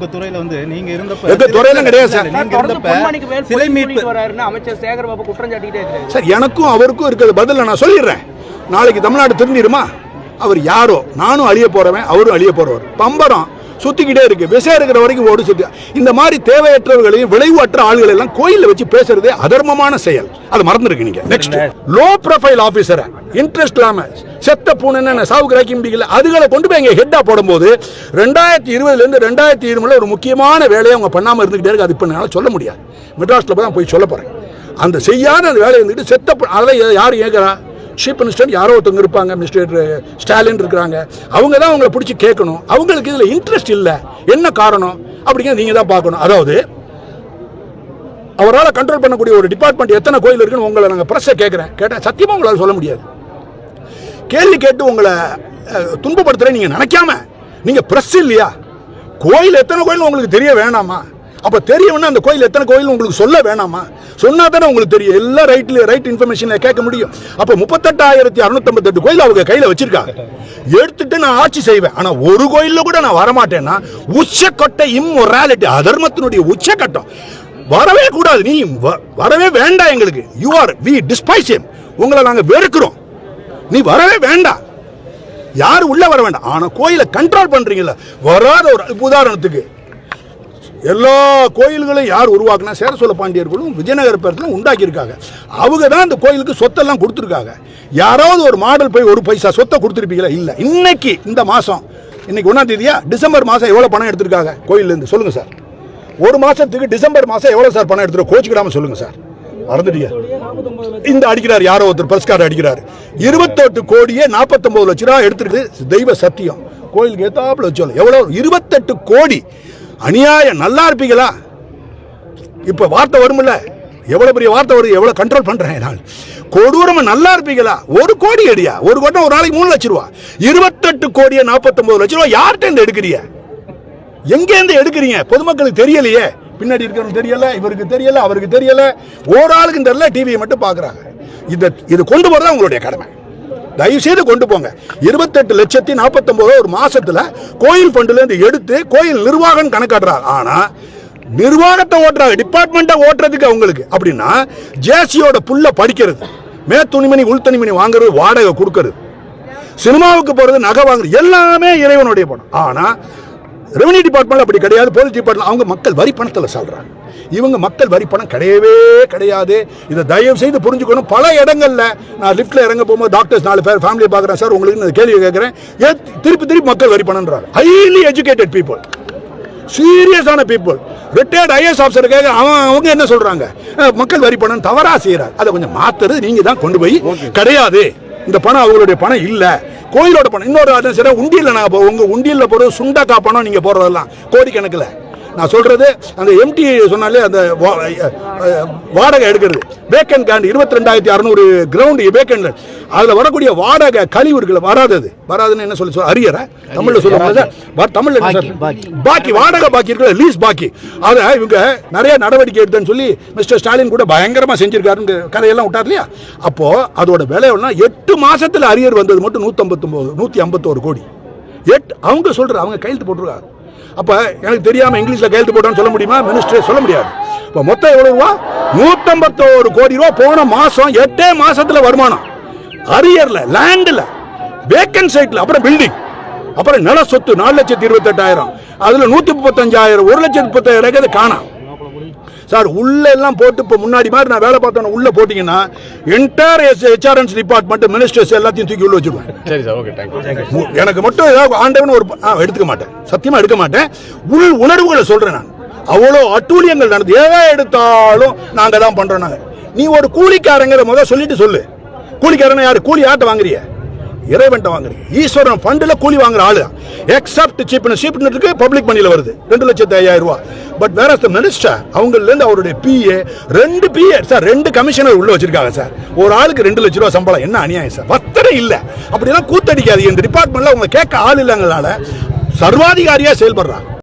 உங்க துறையில வந்து நீங்க இருந்தப்ப எங்க துறையில கிடையாது. சார். நீங்க இருந்தப்ப சிலை மீட்பு வராருன்னு அமைச்சர் சேகர் பாபு குற்றம் சாட்டிக்கிட்டே இருக்கிறாரு சார் எனக்கும் அவருக்கும் இருக்கிற பதில நான் சொல்லிடுறேன். நாளைக்கு தமிழ்நாடு திரும்பிடுமா? அவர் யாரோ? நானும் அழிய போறவன் அவரும் அழிய போறவர். பம்பரம். சுத்திக்கிட்டே இருக்கு. விஷயம் இருக்கிற வரைக்கும் ஓடு சுத்தி. இந்த மாதிரி தேவையற்றவர்களையும் விளைவற்ற ஆளுகளை எல்லாம் கோயிலில் வச்சு பேசுறதே அதர்மமான செயல். அதை மறந்துருக்கு நீங்க. நெக்ஸ்ட் லோ ப்ரொஃபைல் ஆபீசரை இன்ட்ரெஸ்ட் இல்லாம. செத்த பூனை சாவுக்கு ராக்கி அதுகளை கொண்டு போய் எங்க ஹெட்டா போடும்போது ரெண்டாயிரத்தி இருபதுல இருந்து ரெண்டாயிரத்தி இருபதுல ஒரு முக்கியமான வேலையை அவங்க பண்ணாம இருந்துகிட்டே இருக்கு. அது இப்ப என்னால சொல்ல முடியாது. மெட்ராஸ்ல தான் போய் சொல்ல போறேன். அந்த செய்யாத அந்த வேலையை இருந்துட்டு செத்த அதை அதெல்லாம் யார் ஏற்கிறா சீஃப் மினிஸ்டர் யாரோ ஒருத்தவங்க இருப்பாங்க மினிஸ்டர் ஸ்டாலின் eh, இருக்கிறாங்க. அவங்க தான் அவங்கள பிடிச்சி கேட்கணும். அவங்களுக்கு இதில் இன்ட்ரெஸ்ட் இல்லை. என்ன காரணம்? அப்படிங்கிறத நீங்கள் தான் பார்க்கணும். அதாவது அவரால் கண்ட்ரோல் பண்ணக்கூடிய ஒரு டிபார்ட்மெண்ட் எத்தனை கோயில் இருக்குன்னு உங்களை நாங்கள் ப்ரெஸ்ஸை கேட்குறேன். கேட்டேன் சத்தியமாக உங்களால் சொல்ல முடியாது. கேள்வி கேட்டு உங்களை eh, துன்பப்படுத்துகிறேன் துன்பப்படுத்துறேன் நீங்கள் நினைக்காம நீங்கள் ப்ரெஸ் இல்லையா? கோயில் எத்தனை கோயில் உங்களுக்கு தெரிய வேணாமா? அப்போ தெரியும்னா அந்த கோயில் எத்தனை கோயில் உங்களுக்கு சொல்ல வேணாமா? சொன்னா தானே உங்களுக்கு தெரியும். எல்லா ரைட்ல ரைட் இன்ஃபர்மேஷனில் கேட்க முடியும். அப்போ முப்பத்தெட்டாயிரத்தி அறுநூத்தம்பத்தெட்டு கோயில் அவங்க கையில் வச்சிருக்காங்க. எடுத்துட்டு நான் ஆட்சி செய்வேன். ஆனால் ஒரு கோயிலில் கூட நான் வரமாட்டேன்னா உச்சக்கொட்டை இம்மொராலிட்டி அதர்மத்தினுடைய உச்சக்கட்டம். வரவே கூடாது. நீ வ- வரவே வேண்டாம் எங்களுக்கு. யூ ஆர் வி டிஸ்பைஸ் உங்களை நாங்கள் வெறுக்கிறோம். நீ வரவே வேண்டாம். யாரும் உள்ளே வர வேண்டாம். ஆனால் கோயிலை கண்ட்ரோல் பண்ணுறீங்களா வராத ஒரு உதாரணத்துக்கு. எல்லா கோயில்களையும் யார் உருவாக்குனா சேரசோழ பாண்டியர்களும் விஜயநகர பேரத்தில் உண்டாக்கியிருக்காங்க. அவங்க தான் அந்த கோயிலுக்கு சொத்தெல்லாம் கொடுத்துருக்காங்க. யாராவது ஒரு மாடல் போய் ஒரு பைசா சொத்தை கொடுத்துருப்பீங்களா? இல்லை. இன்னைக்கு இந்த மாதம் இன்னைக்கு ஒன்றாம் தேதியா? டிசம்பர் மாதம் எவ்வளோ பணம் எடுத்திருக்காங்க? கோயிலேருந்து சொல்லுங்கள் சார். ஒரு மாதத்துக்கு டிசம்பர் மாதம் எவ்வளோ சார் பணம் எடுத்துருக்கோம் கோச்சிக்கிடாமல் சொல்லுங்கள் சார். மறந்துட்டீங்க. இந்த அடிக்கிறார் யாரோ ஒருத்தர் பிரஸ் கார்டு அடிக்கிறார். இருபத்தெட்டு கோடியே நாற்பத்தொம்பது லட்ச ரூபா எடுத்துருக்கு தெய்வ சத்தியம். கோயிலுக்கு ஏத்தாப்புல வச்சோம் எவ்வளோ இருபத்தெட்டு கோடி. அநியாயம் நல்லா இருப்பீங்களா? இப்போ வார்த்தை வரும்ல எவ்வளோ பெரிய வார்த்தை வருது எவ்வளோ கண்ட்ரோல் பண்ணுறேன் நான். கொடூரமாக நல்லா இருப்பீங்களா? ஒரு கோடி அடியா? ஒரு கோட்டை ஒரு நாளைக்கு மூணு லட்ச ரூபா. இருபத்தெட்டு கோடியே நாற்பத்தொம்பது லட்ச ரூபா. யார்கிட்ட இருந்து எடுக்கிறீங்க? எங்கேருந்து எடுக்கிறீங்க? பொதுமக்களுக்கு தெரியலையே. பின்னாடி இருக்கிறவங்க தெரியல இவருக்கு தெரியல அவருக்கு தெரியல. ஒரு ஆளுக்கு தெரியல டிவியை மட்டும் பார்க்குறாங்க. இதை இது கொண்டு போறது உங்களுடைய கடமை. தயவு செய்து கொண்டு போங்க. இருபத்தெட்டு லட்சத்தி நாற்பத்தொம்பது ஒரு மாசத்துல கோயில் ஃபண்டுலேருந்து எடுத்து கோயில் நிர்வாகம் கணக்காடுறாங்க ஆனா நிர்வாகத்தை ஓட்டுறாங்க டிபார்ட்மெண்ட்டை ஓட்டுறதுக்கு அவங்களுக்கு. அப்படின்னா ஜேசியோட புல்ல படிக்கிறது. மே துணிமணி உள் துணிமணி வாங்குறது வாடகை கொடுக்கறது. சினிமாவுக்கு போறது நகை வாங்குறது எல்லாமே இறைவனுடைய படம் ஆனா ரெவன்யூ டிபார்ட்மெண்ட் அப்படி கிடையாது போலீஸ் டிபார்ட்மெண்ட் அவங்க மக்கள் வரி பணத்தில் சொல்றாங்க. இவங்க மக்கள் வரி பணம் கிடையவே கிடையாது. இதை தயவு செய்து புரிஞ்சுக்கணும். பல இடங்கள்ல நான் லிஃப்ட்ல இறங்க போகும்போது டாக்டர்ஸ் நாலு பேர் ஃபேமிலியை பார்க்குறேன். சார் உங்களுக்கு நான் கேள்வி கேட்குறேன். ஏன் திருப்பி திருப்பி மக்கள் வரி பணம்ன்றாங்க. ஹைலி எஜுகேட்டட் பீப்புள் சீரியஸான பீப்புள் ரிட்டையர்ட் ஐஎஸ் ஆஃபீஸர் கேட்க அவன் அவங்க என்ன சொல்றாங்க? அஹ், மக்கள் வரி பணம் தவறா செய்யறாங்க அதை கொஞ்சம் மாத்துறது நீங்க தான் கொண்டு போய் கிடையாது. இந்த பணம் அவங்களுடைய பணம் இல்ல. கோயிலோட பணம் இன்னொரு அதான் சரி உண்டியில் நான் போ- உங்கள் உண்டியல்ல போறது சுண்டக்கா பணம் நீங்கள் போடுறதெல்லாம் கோடிக்கணக்கில். நான் சொல்றது அந்த எம்டி சொன்னாலே அந்த வாடகை எடுக்கிறது. வேக்கன் கேண்ட் இருபத்தி ரெண்டாயிரத்தி அறுநூறு கிரவுண்ட் வேக்கன் அதுல வரக்கூடிய வாடகை கழிவு இருக்குல்ல வராதது. வராதுன்னு என்ன சொல்லி சொல்ல அரியற தமிழ்ல சொல்லுவாங்க தமிழ்ல? பாக்கி வாடகை பாக்கி இருக்குல்ல லீஸ் பாக்கி. அதை இவங்க நிறைய நடவடிக்கை எடுத்தேன்னு சொல்லி மிஸ்டர் ஸ்டாலின் கூட பயங்கரமா செஞ்சிருக்காருன்னு கதையெல்லாம் விட்டார் இல்லையா? அப்போ அதோட விலை எவ்வளவுனா எட்டு மாசத்துல அரியர் வந்தது மட்டும் நூத்தம்பத்தொன்பது நூத்தி ஐம்பத்தோரு கோடி. எட் அவங்க சொல்ற அவங்க கையெழுத்து போட்டிருக்காங்க. அப்ப எனக்கு தெரியாம இங்கிலீஷ்ல கையெழுத்து போட்டான்னு சொல்ல முடியுமா? மினிஸ்டர் சொல்ல முடியாது. இப்போ மொத்தம் எவ்வளோ ரூபா? நூத்தம்பத்தோரு கோடி ரூபா போன மாசம் எட்டே மாசத்துல வருமானம். அரியரில் லேண்ட்ல வேக்கன் சைட்டில் அப்புறம் பில்டிங் அப்புறம் நில சொத்து நாலு லட்சத்தி இருபத்தெட்டாயிரம். அதுல நூத்தி முப்பத்தஞ்சாயிரம் ஒரு லட்சத்தி முப்பத்தாயிரம் இருக்குது காணாம். சார் உள்ள எல்லாம் போட்டு இப்போ முன்னாடி மாதிரி நான் வேலை பார்த்தோன்னா உள்ள போட்டீங்கன்னா என்டையர் ஹெச்ஆர்என்ஸ் டிபார்ட்மெண்ட் மினிஸ்டர்ஸ் எல்லாத்தையும் தூக்கி உள்ள வச்சிருவேன். சரி சார் ஓகே தேங்க்யூ எனக்கு மட்டும் ஏதாவது ஆண்டவன் ஒரு எடுத்துக்க மாட்டேன். சத்தியமா எடுக்க மாட்டேன். உள் உணர்வுகளை சொல்றேன் நான். அவ்வளோ அட்டூழியங்கள் நடந்து எதை எடுத்தாலும் நாங்க தான் பண்றோம் நாங்க. நீ ஒரு கூலிக்காரங்கிற முத சொல்லிட்டு சொல்லு. கூலிக்காரன யாரு? கூலி யார்ட்ட வாங்குறிய. இறைவன்ட்ட வாங்குறீங்க. ஈஸ்வரன் ஃபண்டில் கூலி வாங்குற ஆளு எக்ஸப்ட் சீப் சீப்னுக்கு பப்ளிக் மணியில் வருது. ரெண்டு லட்சத்து ஐயாயிரம் ரூபா. பட் வேற மினிஸ்டர் அவங்கலேருந்து அவருடைய பிஏ ரெண்டு பிஏ சார் ரெண்டு கமிஷனர் உள்ள வச்சிருக்காங்க சார் ஒரு ஆளுக்கு ரெண்டு லட்ச ரூபா சம்பளம். என்ன அநியாயம் சார் வத்தனை இல்லை. அப்படிலாம் கூத்தடிக்காது இந்த டிபார்ட்மெண்ட்ல அவங்க கேட்க ஆள் இல்லைங்களால சர்வாதிகாரியாக செயல்படுறாங்க